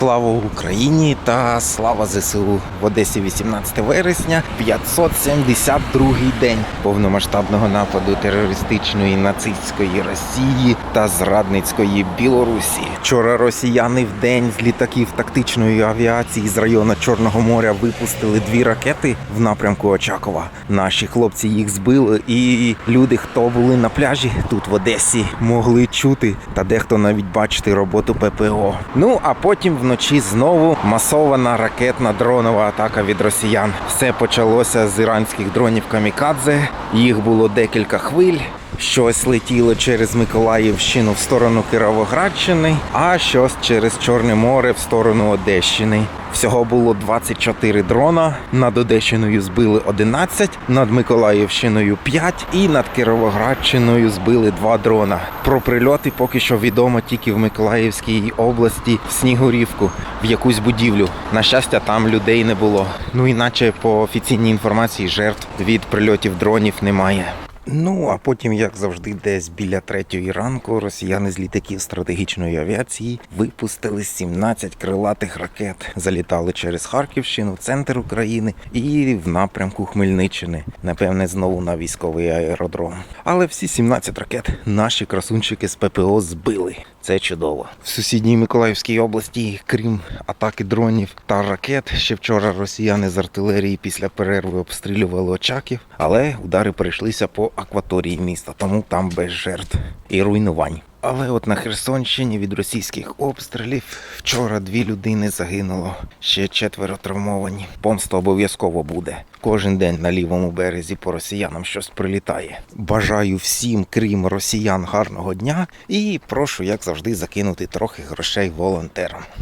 Слава Україні та слава ЗСУ в Одесі 18 вересня, 572-й день повномасштабного нападу терористичної нацистської Росії та зрадницької Білорусі. Вчора росіяни в день з літаків тактичної авіації з району Чорного моря випустили дві ракети в напрямку Очакова. Наші хлопці їх збили, і люди, хто були на пляжі тут в Одесі, могли чути та дехто навіть бачити роботу ППО. Ну а потім вночі знову масована ракетна дронова атака від росіян. Все почалося з іранських дронів камікадзе. Їх було декілька хвиль. Щось летіло через Миколаївщину в сторону Кіровоградщини, а щось через Чорне море в сторону Одещини. Всього було 24 дрона. Над Одещиною збили 11, над Миколаївщиною 5 і над Кіровоградщиною збили 2 дрона. Про прильоти поки що відомо тільки в Миколаївській області в Снігурівку, в якусь будівлю. На щастя, там людей не було. Ну іначе по офіційній інформації жертв від прильотів дронів немає. Ну а потім, як завжди, десь біля третьої ранку росіяни з літаків стратегічної авіації випустили 17 крилатих ракет. Залітали через Харківщину, центр України і в напрямку Хмельниччини. Напевне, знову на військовий аеродром. Але всі 17 ракет наші красунчики з ППО збили. Це чудово. В сусідній Миколаївській області, крім атаки дронів та ракет, ще вчора росіяни з артилерії після перерви обстрілювали очаків, але удари перейшлися по акваторії міста, тому там без жертв і руйнувань. Але от на Херсонщині від російських обстрілів вчора дві людини загинуло, ще четверо травмовані. Помста обов'язково буде. Кожен день на лівому березі по росіянам щось прилітає. Бажаю всім, крім росіян, гарного дня і прошу, як завжди, закинути трохи грошей волонтерам.